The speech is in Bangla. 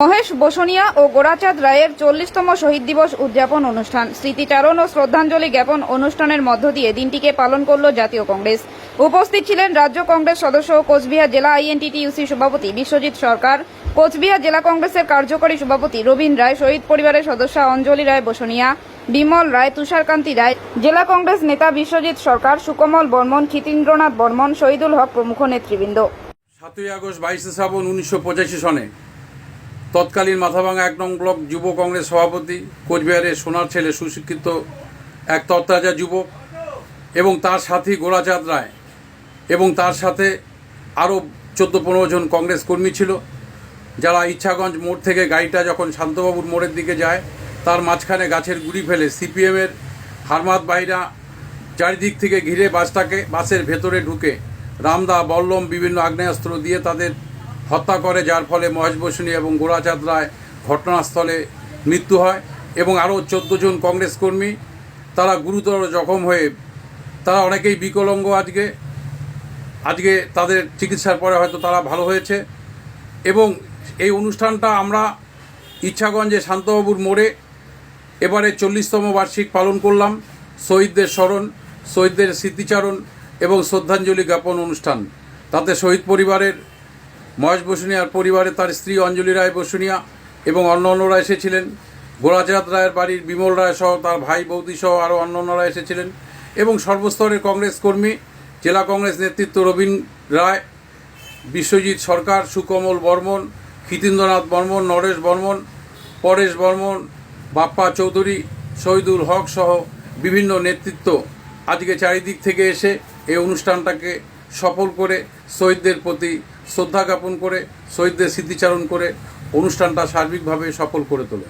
মহেশ বসনিয়া ও গোরাচাঁদ রায়ের চল্লিশতম শহীদ দিবস উদযাপন অনুষ্ঠান। স্মৃতিচারণ ও শ্রদ্ধাঞ্জলি জ্ঞাপন অনুষ্ঠানের মধ্য দিয়ে দিনটিকে পালন করল জাতীয় কংগ্রেস। উপস্থিত ছিলেন রাজ্য কংগ্রেস সদস্য কোচবিহার জেলা আইএনটিটিইউসি সভাপতি বিশ্বজিৎ সরকার, কোচবিহার জেলা কংগ্রেসের কার্যকরী সভাপতি রবীন রায়, শহীদ পরিবারের সদস্য অঞ্জলি রায় বসনিয়া, বিমল রায়, তুষারকান্তি রায়, জেলা কংগ্রেস নেতা বিশ্বজিৎ সরকার, সুকমল বর্মন, ক্ষিতীন্দ্রনাথ বর্মন, শহীদুল হক প্রমুখ নেতৃবৃন্দ। সাতই আগস্ট বাইশে শ্রাবণ উনিশশো পঁচাশি সনে তৎকালীন মাথাভাঙা এক নং ব্লক যুব কংগ্রেস সভাপতি, কোচবিহারের সোনার ছেলে, সুশিক্ষিত এক তত্তাজা যুবক এবং তার সাথী গোরাচাঁদ রায় এবং তার সাথে আরও চোদ্দ পনেরো জন কংগ্রেস কর্মী ছিল, যারা ইচ্ছাগঞ্জ মোড় থেকে গাড়িটা যখন শান্তবাবুর মোড়ের দিকে যায়, তার মাঝখানে গাছের গুড়ি ফেলে সিপিএমের হারমাত বাহিরা চারিদিক থেকে ঘিরে বাসটাকে, বাসের ভেতরে ঢুকে রামদা, বল্লম বিভিন্ন আগ্নেয়াস্ত্র দিয়ে তাদের হত্যা করে, যার ফলে মহেশ বসুনী এবং গোরাচাঁদ রায় ঘটনাস্থলে মৃত্যু হয় এবং আরও চোদ্দ জন কংগ্রেস কর্মী, তারা গুরুতর জখম হয়ে, তারা অনেকেই বিকলঙ্গ আজকে। আজকে তাদের চিকিৎসার পরে হয়তো তারা ভালো হয়েছে। এবং এই অনুষ্ঠানটা আমরা ইচ্ছাগঞ্জে শান্তবাবুর মোড়ে এবারে চল্লিশতম বার্ষিক পালন করলাম। শহীদদের স্মরণ, শহীদদের স্মৃতিচারণ এবং শ্রদ্ধাঞ্জলি জ্ঞাপন অনুষ্ঠান। তাতে শহীদ পরিবারের মহেশ বসুনিয়ার পরিবারে তার স্ত্রী অঞ্জলি রায় বসুনিয়া এবং অন্য অন্যরা এসেছিলেন। গোরাচাঁদ রায়ের বাড়ির বিমল রায় সহ তার ভাই বৌদি সহ আরও অন্য অন্যরা এসেছিলেন। এবং সর্বস্তরের কংগ্রেস কর্মী, জেলা কংগ্রেস নেতৃত্ব রবীন রায়, বিশ্বজিৎ সরকার, সুকমল বর্মন ক্ষিতীন্দ্রনাথ বর্মন, নরেশ বর্মন, পরেশ বর্মন, বাপ্পা চৌধুরী, শহীদুল হক সহ বিভিন্ন নেতৃত্ব আজকে চারিদিক থেকে এসে এই অনুষ্ঠানটাকে সফল করে শহীদদের প্রতি শ্রদ্ধা জ্ঞাপন করে শহীদদের স্মৃতিচারণ করে অনুষ্ঠানটা সার্বিকভাবে সফল করে তোলে।